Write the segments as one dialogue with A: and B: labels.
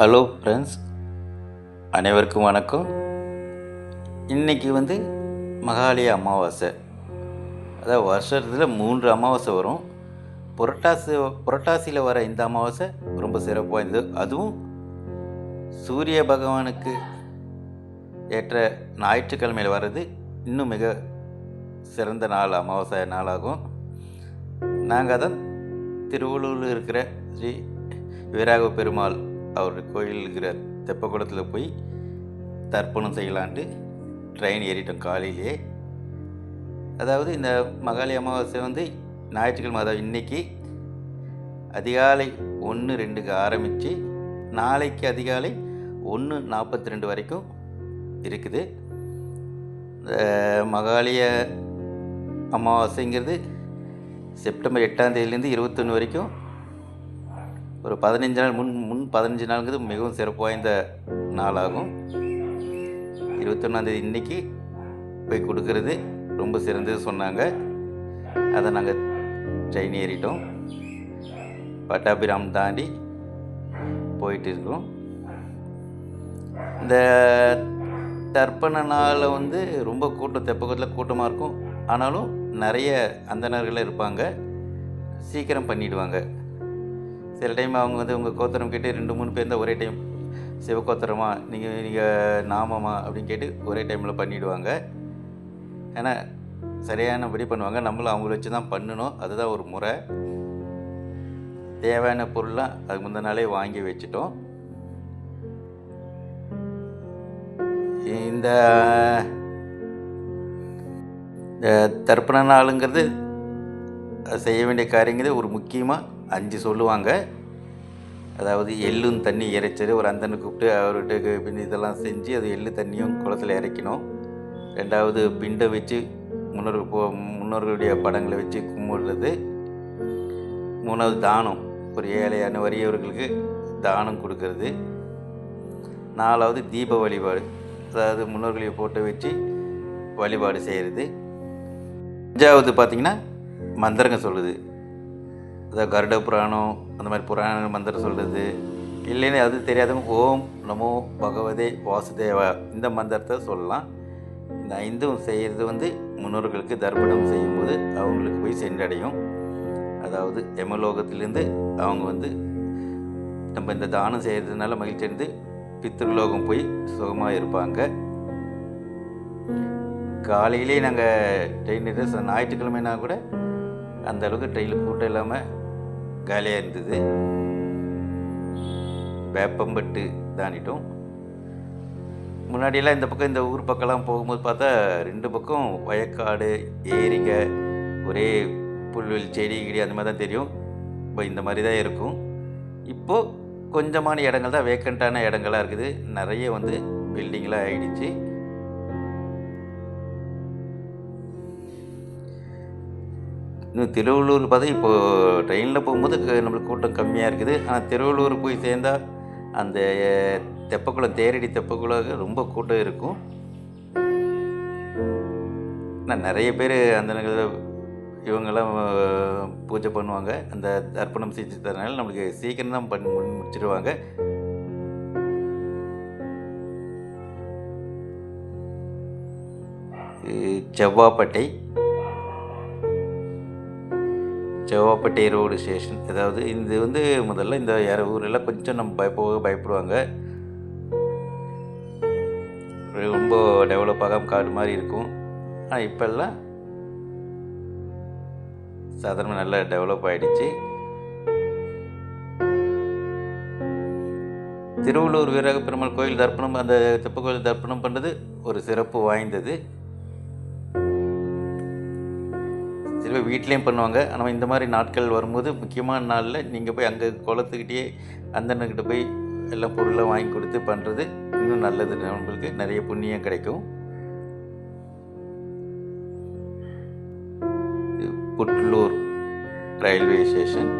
A: Hello friends அனைவருக்கும் வணக்கம். இன்றைக்கி வந்து மகாலய அமாவாசை. அதாவது வருஷத்தில் மூன்று அமாவாசை வரும். புரட்டாசி புரட்டாசியில் வர இந்த அமாவாசை ரொம்ப சிறப்பு வாய்ந்தது அதுவும் சூரிய பகவானுக்கு ஏற்ற ஞாயிற்றுக்கிழமையில் வர்றது இன்னும் மிக சிறந்த நாள் அமாவாசை நாளாகும். நாங்கள் தான் திருவள்ளூரில் இருக்கிற ஸ்ரீ வீராக பெருமாள் அவர் கோயில் இருக்கிற தெப்பக்குளத்தில் போய் தர்ப்பணம் செய்யலான்ட்டு ட்ரெயின் ஏறிட்டோம் காலையிலே. அதாவது இந்த மகாலி அமாவாசை வந்து ஞாயிற்றுக்கிழமை அதாவது இன்னைக்கு அதிகாலை ஒன்று ரெண்டுக்கு ஆரம்பித்து நாளைக்கு அதிகாலை ஒன்று நாற்பத்தி ரெண்டு வரைக்கும் இருக்குது. இந்த மகாலய அமாவாசைங்கிறது செப்டம்பர் எட்டாம் தேதியிலேருந்து இருபத்தொன்று வரைக்கும் ஒரு பதினஞ்சு நாள் முன் முன் பதினஞ்சு நாளுங்கிறது மிகவும் சிறப்பு வாய்ந்த நாளாகும். இருபத்தொன்னாந்தேதி இன்றைக்கி போய் கொடுக்கறது. ரொம்ப சிறந்தது சொன்னாங்க. அதை நாங்கள் ட்ரெயின் ஏறிட்டோம். பட்டாபிராம் தாண்டி போயிட்டு இருக்கிறோம். இந்த தர்ப்பண நாளில் வந்து ரொம்ப கூட்டம் தெப்பக்கத்தில் கூட்டமாக இருக்கும். ஆனாலும் நிறைய அந்தணர்கள் இருப்பாங்க. சீக்கிரம் பண்ணிவிடுவாங்க சில டைம் அவங்க வந்து உங்கள் கோத்திரம் கேட்டு ரெண்டு மூணு பேர் தான் ஒரே டைம் சிவகோத்திரமா நீங்கள் நீங்கள் நாமமா அப்படின்னு கேட்டு ஒரே டைமில் பண்ணிவிடுவாங்க ஏன்னா சரியானபடி பண்ணுவாங்க. நம்மளும் அவங்கள வச்சு தான் பண்ணணும். அதுதான் ஒரு முறை. தேவையான பொருள்லாம் அதுக்கு முந்தின நாளே வாங்கி வச்சுட்டோம். இந்த தர்ப்பண நாளுங்கிறது செய்ய வேண்டிய காரியங்களே ஒரு முக்கியமாக அஞ்சு சொல்லுவாங்க. அதாவது எள்ளும் தண்ணி இறைச்சது ஒரு அந்தனை கூப்பிட்டு அவர்கிட்ட பின் இதெல்லாம் செஞ்சு அது எள்ளு தண்ணியும் குளத்தில் இறைக்கணும். ரெண்டாவது பிண்டை வச்சு முன்னோர்கள் போ முன்னோர்களுடைய படங்களை வச்சு கும்பிடுறது. மூணாவது தானம் ஒரு ஏழையான வறியவர்களுக்கு தானம் கொடுக்கறது. நாலாவது தீப வழிபாடு அதாவது முன்னோர்களை போட்டு வச்சு வழிபாடு செய்கிறது அஞ்சாவது பார்த்திங்கன்னா மந்திரங்க சொல்லுது. அதாவது கருட புராணம் அந்த மாதிரி புராண மந்திரம் சொல்லுது. இல்லைன்னு அது தெரியாதவங்க ஓம் நமோ பகவதே வாசுதேவா இந்த மந்திரத்தை சொல்லலாம். இந்த ஐந்தும் செய்கிறது வந்து முன்னோர்களுக்கு தர்ப்பணம் செய்யும்போது அவங்களுக்கு போய் சென்றடையும். அதாவது எமலோகத்திலேருந்து அவங்க வந்து நம்ம இந்த தானம் செய்கிறதுனால மகிழ்ச்சி அடைந்து பித்ருலோகம் போய் சுகமாக இருப்பாங்க. காலையிலே நாங்கள் ட்ரெயின் ஞாயிற்றுக்கிழமைனா கூட அந்த அளவுக்கு ட்ரெயினில் கூட்டம் இல்லாமல் காலியாக இருந்தது. வேப்பம்பட்டு தாண்டிட்டோம். முன்னாடியெல்லாம் இந்த பக்கம் இந்த ஊர் பக்கம்லாம் போகும்போது பார்த்தா ரெண்டு பக்கம் வயக்காடு ஏரிங்க. ஒரே புல்வெளி செடி கிடி அந்த மாதிரி தான் தெரியும். இப்போ இந்த மாதிரி தான் இருக்கும். இப்போது கொஞ்சமான இடங்கள் தான் வேக்கண்ட்டான இடங்களாக இருக்குது. நிறைய வந்து பில்டிங்லாம் ஆகிடுச்சு இன்னும் திருவள்ளூர் பார்த்தா இப்போது ட்ரெயினில் போகும்போது நம்மளுக்கு கூட்டம் கம்மியாக இருக்குது. ஆனால் திருவள்ளூர் போய் சேர்ந்தால் அந்த தெப்பக்குளம் தேரடி தெப்பக்குளம் ரொம்ப கூட்டம் இருக்கும். ஆனால் நிறைய பேர் அந்த இவங்கெல்லாம் பூஜை பண்ணுவாங்க. அந்த தர்ப்பணம் செஞ்சு தரனால நம்மளுக்கு சீக்கிரம் தான் பண்ணி முடிச்சிடுவாங்க செவ்வாப்பட்டை. செவ்வாப்பேட்டை ரோடு ஸ்டேஷன் அதாவது இது வந்து முதல்ல இந்த யார ஊரெல்லாம் கொஞ்சம் நம்ம பயப்போ பயப்படுவாங்க. ரொம்ப டெவலப் ஆகாமல் காடு மாதிரி இருக்கும். ஆனால் இப்போல்லாம் சாதாரண நல்லா டெவலப் ஆகிடுச்சு திருவள்ளூர் வீரக பெருமாள் கோயில் தர்ப்பணம் அந்த தெப்ப கோயில் தர்ப்பணம் பண்ணுறது ஒரு சிறப்பு வாய்ந்தது. சில பேர் வீட்லேயும் பண்ணுவாங்க. ஆனால் இந்த மாதிரி நாட்கள் வரும்போது முக்கியமான நாளில் நீங்கள் போய் அங்கே குளத்துக்கிட்டே அந்தண்ணக்கிட்ட போய் எல்லாம் பொருளை வாங்கி கொடுத்து பண்ணுறது இன்னும் நல்லது. நம்மளுக்கு நிறைய புண்ணியம் கிடைக்கும். Putlur railway station.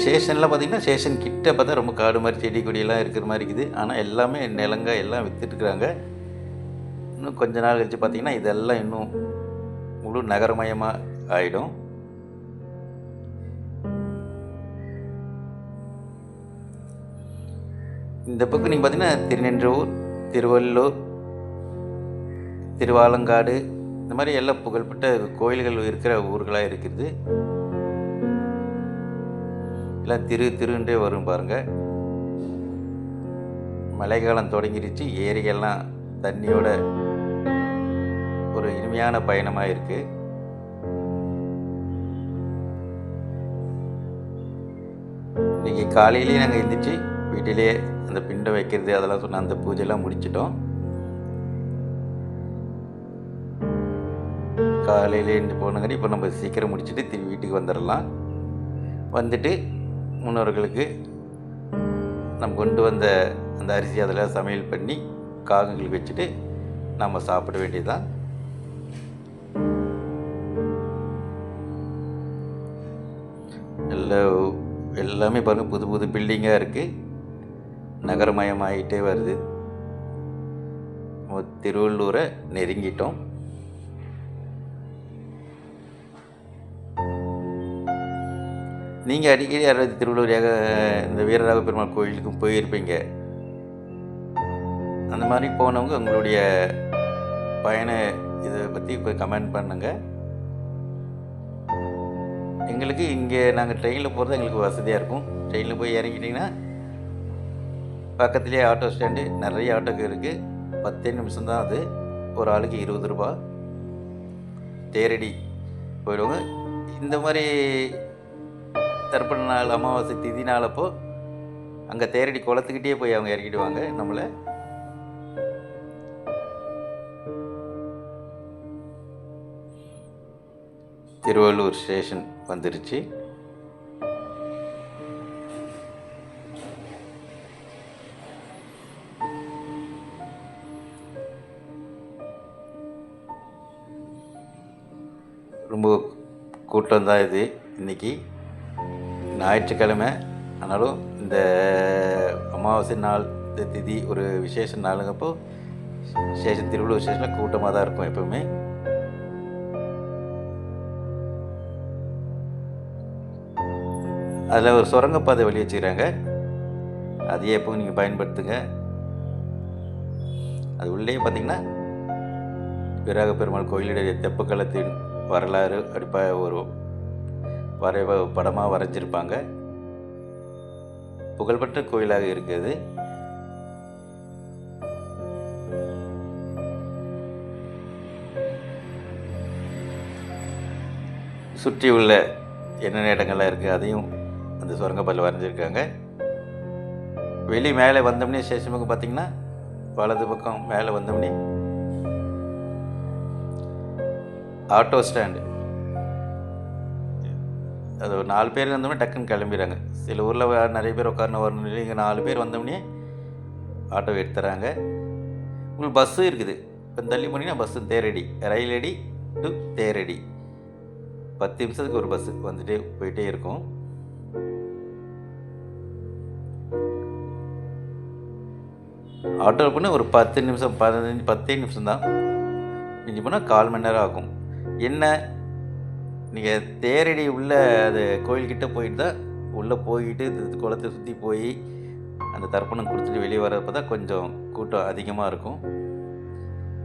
A: ஸ்டேஷனில் பார்த்திங்கன்னா சேஷன் கிட்ட பார்த்தா ரொம்ப காடு மாதிரி செடி கொடியெல்லாம் இருக்கிற மாதிரி இருக்குது. ஆனால் எல்லாமே நிலங்க எல்லாம் விற்றுட்டுருக்குறாங்க இன்னும் கொஞ்ச நாள் கழிச்சு பார்த்திங்கன்னா இதெல்லாம் இன்னும் முழு நகரமயமாக ஆகிடும் இந்த பக்கம் நீங்கள் பார்த்தீங்கன்னா திருநின்றவூர் திருவள்ளூர் திருவாலங்காடு இந்த மாதிரி எல்லாம் புகழ்பெற்ற கோயில்கள் இருக்கிற ஊர்களாக இருக்கிறது எல்லாம் திரு திருன்றே வரும் பாருங்கள் மழைக்காலம் தொடங்கிடுச்சு. ஏரியெல்லாம் தண்ணியோட ஒரு இனிமையான பயணமாக இருக்குது இன்றைக்கி காலையிலேயே நாங்கள் எழுந்திரிச்சு வீட்டிலேயே அந்த பிண்டை வைக்கிறது அதெல்லாம் சொன்ன அந்த பூஜையெல்லாம் முடிச்சிட்டோம். காலையிலேருந்து போனங்காட்டி இப்போ நம்ம சீக்கிரம் முடிச்சுட்டு திரும்பி வீட்டுக்கு வந்துடலாம். வந்துட்டு முன்னோர்களுக்கு நம்ம கொண்டு வந்த அந்த அரிசி அதில் சமையல் பண்ணி காகங்களுக்கு வச்சுட்டு நம்ம சாப்பிட வேண்டியதுதான். எல்லா எல்லாமே பாருங்கள் புது புது பில்டிங்காக இருக்குது நகரமயமாகிட்டே வருது. நம்ம திருவள்ளூரை நெருங்கிட்டோம். நீங்கள் அடிக்கடி யாராவது திருவள்ளூர் ஏக இந்த வீரராக பெருமாள் கோயிலுக்கும் போயிருப்பீங்க. அந்த மாதிரி போனவங்க உங்களுடைய பயண இதை பற்றி இப்போ கமெண்ட் பண்ணுங்கள் எங்களுக்கு இங்கே நாங்கள் ட்ரெயினில் போகிறது எங்களுக்கு வசதியாக இருக்கும். ட்ரெயினில் போய் இறங்கிட்டிங்கன்னா பக்கத்துலேயே ஆட்டோ ஸ்டாண்டு நிறைய ஆட்டோக்கு இருக்குது பத்தே நிமிஷம்தான் அது. ஒரு ஆளுக்கு இருபது ரூபா தேரடி போயிடுவாங்க. இந்த மாதிரி தர்ப்பண நாள் அமாவாசை திதி நாளப்போ அப்போ அங்கே தேரடி குளத்துக்கிட்டே போய் அவங்க இறக்கிடுவாங்க நம்மளை. திருவள்ளூர் ஸ்டேஷன் வந்துருச்சு. ரொம்ப கூட்டம் தான் இது இன்னைக்கு. ஞாயிற்றுக்கிழமை. ஆனாலும் இந்த அமாவாசை நாள் இந்த திதி ஒரு விசேஷ நாளுங்கப்போ விசேஷம் திருவிழா ஸ்டேஷனில் கூட்டமாக தான் இருக்கும் எப்பவுமே. அதில் ஒரு சுரங்கப்பாதை வழி வச்சுக்கிறாங்க. அதையே எப்போ நீங்கள் பயன்படுத்துங்க. அது உள்ளே பார்த்தீங்கன்னா விராக பெருமாள் கோயிலுடைய தெப்பக்கலத்தின் வரலாறு அடிப்பாக ஒரு வரைவ படமாக வரைஞ்சிருப்பாங்க. புகழ்பெற்ற கோயிலாக இருக்குது சுற்றி உள்ள என்னென்ன இடங்கள்லாம் இருக்குது அதையும் அந்த சுரங்கப்பாதையில் வரைஞ்சிருக்காங்க. வெளி மேலே வந்தோம்னே ஸ்டேஷன் பக்கம் பார்த்தீங்கன்னா வலது பக்கம் மேலே வந்தோம்னே ஆட்டோ ஸ்டாண்டு. அது ஒரு நாலு பேர் வந்தோடனே டக்குன்னு கிளம்பிடுறாங்க. சில ஊரில் நிறைய பேர் உட்காரணும் வரணும் இங்கே நாலு பேர் வந்தோடனே ஆட்டோ எடுத்துறாங்க. உங்களுக்கு பஸ்ஸும் இருக்குது. இப்போ தள்ளி போனீங்கன்னா பஸ்ஸு தேரடி ரயிலடி டு தேரடி பத்து நிமிஷத்துக்கு ஒரு பஸ்ஸு வந்துட்டே போயிட்டே இருக்கும். ஆட்டோவில் போனால் ஒரு பத்து நிமிஷம் பதினஞ்சு பத்தே நிமிஷம் தான் மிஞ்சி போனால் கால் மணி நேரம் ஆகும். என்ன நீங்கள் தேரடி உள்ளே அது கோயில்கிட்ட போயிட்டு தான் உள்ளே போயிட்டு குளத்தை சுற்றி போய் அந்த தர்ப்பணம் கொடுத்துட்டு வெளியே வரப்போ தான் கொஞ்சம் கூட்டம் அதிகமாக இருக்கும்.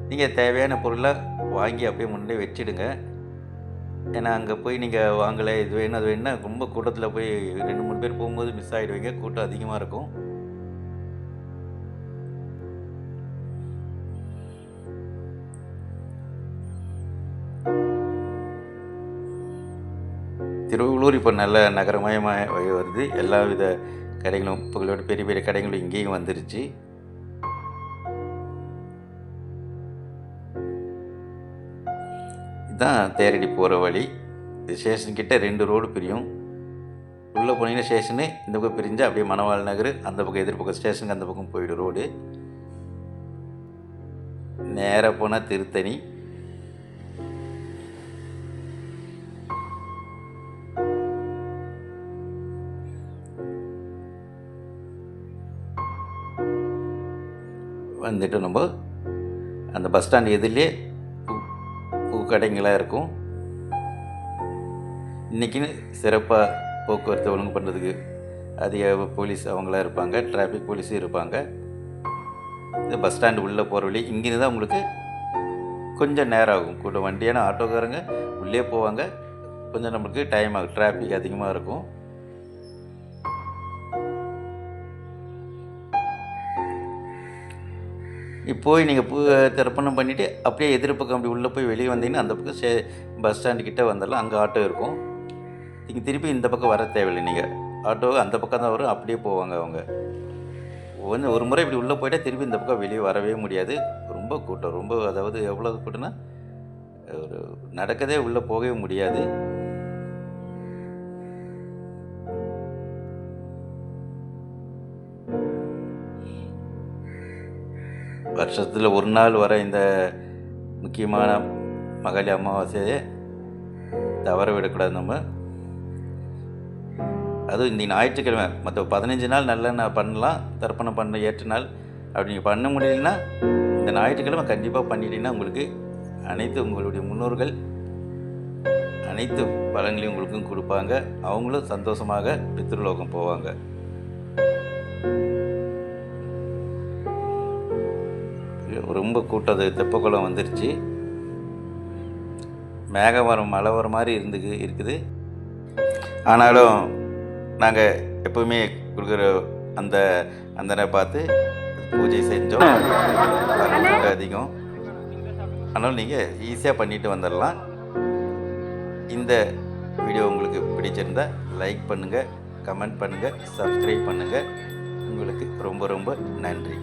A: நீங்கள் தேவையான பொருளை வாங்கி அப்படியே முன்னாடியே வச்சிடுங்க. ஏன்னா அங்கே போய் நீங்கள் வாங்கலை இது வேணும் அது வேணும்னா ரொம்ப கூட்டத்தில் போய் ரெண்டு மூணு பேர் போகும்போது மிஸ் ஆகிடுவீங்க கூட்டம் அதிகமாக இருக்கும். இப்போ நல்ல நகரமயமாக வருது. எல்லா வித கடைகளும் புகழோட பெரிய பெரிய கடைகளும் இங்கேயும் வந்துருச்சு. இதுதான் தேரடி போகிற வழி. இது ஸ்டேஷன் கிட்ட ரெண்டு ரோடு பிரியும். உள்ளே போனீங்கன்னா ஸ்டேஷனு இந்த பக்கம் பிரிஞ்சு அப்படியே மணவாள் நகர் அந்த பக்கம் எதிர்பக்கம் ஸ்டேஷனுக்கு அந்த பக்கம் போயிடும் ரோடு நேராக போனால் திருத்தணி. வந்துட்டு நம்ம அந்த பஸ் ஸ்டாண்ட் எதிரிலே பூ பூ கடைங்களாக இருக்கும். இன்றைக்கின்னு சிறப்பாக போக்குவரத்து ஒழுங்கு பண்ணுறதுக்கு அதிக போலீஸ் அவங்களாம் இருப்பாங்க டிராஃபிக் போலீஸும் இருப்பாங்க. இந்த பஸ் ஸ்டாண்டு உள்ளே போகிற வழி இங்கேருந்து தான் உங்களுக்கு கொஞ்சம் நேரம் ஆகும். கூட வண்டியான ஆட்டோக்காரங்க உள்ளே போவாங்க. கொஞ்சம் நம்மளுக்கு டைம் ஆகும். டிராஃபிக் அதிகமாக இருக்கும். போய் நீங்கள் பூ திறப்பணம் பண்ணிவிட்டு அப்படியே எதிர்ப்பக்கம் அப்படி உள்ளே போய் வெளியே வந்தீங்கன்னா அந்த பக்கம் சே பஸ் ஸ்டாண்டு கிட்டே வந்துடலாம். அங்கே ஆட்டோ இருக்கும். நீங்கள் திருப்பி இந்த பக்கம் வர தேவையில்லை. நீங்கள் ஆட்டோ அந்த பக்கம் தான் வரும். அப்படியே போவாங்க அவங்க. ஒன்று ஒரு முறை இப்படி உள்ளே போயிட்டால் திருப்பி இந்த பக்கம் வெளியே வரவே முடியாது. ரொம்ப கூட்டம். ரொம்ப அதாவது எவ்வளோ கூட்டம்னா ஒரு நடக்கதே உள்ளே போகவே முடியாது. வருஷத்தில் ஒரு நாள் வர இந்த முக்கியமான மகளி அமாவாசையை தவற விடக்கூடாது நம்ம. அதுவும் இந்த ஞாயிற்றுக்கிழமை. மற்ற பதினஞ்சு நாள் நல்லெண்ணெய் பண்ணலாம். தர்ப்பணம் பண்ண ஏற்ற நாள். அப்படி நீங்கள் பண்ண முடியலன்னா இந்த ஞாயிற்றுக்கிழமை கண்டிப்பாக பண்ணிட்டீங்கன்னா உங்களுக்கு அனைத்து உங்களுடைய முன்னோர்கள் அனைத்து பலன்களையும் உங்களுக்கும் கொடுப்பாங்க. அவங்களும் சந்தோஷமாக பித்ருலோகம் போவாங்க. ரொம்ப கூட்டம் அது தெப்பக்குளம் வந்துருச்சு. மேகம் வரும் மழை வர மாதிரி இருந்து இருக்குது. ஆனாலும் நாங்கள் எப்பவுமே கொடுக்குற அந்த அந்தனை பார்த்து பூஜை செஞ்சோம். ரொம்ப அதிகம். ஆனாலும் நீங்கள் ஈஸியாக பண்ணிட்டு வந்துடலாம் இந்த வீடியோ உங்களுக்கு பிடிச்சிருந்தா லைக் பண்ணுங்கள் கமெண்ட் பண்ணுங்கள் சப்ஸ்கிரைப் பண்ணுங்கள் உங்களுக்கு ரொம்ப ரொம்ப நன்றி.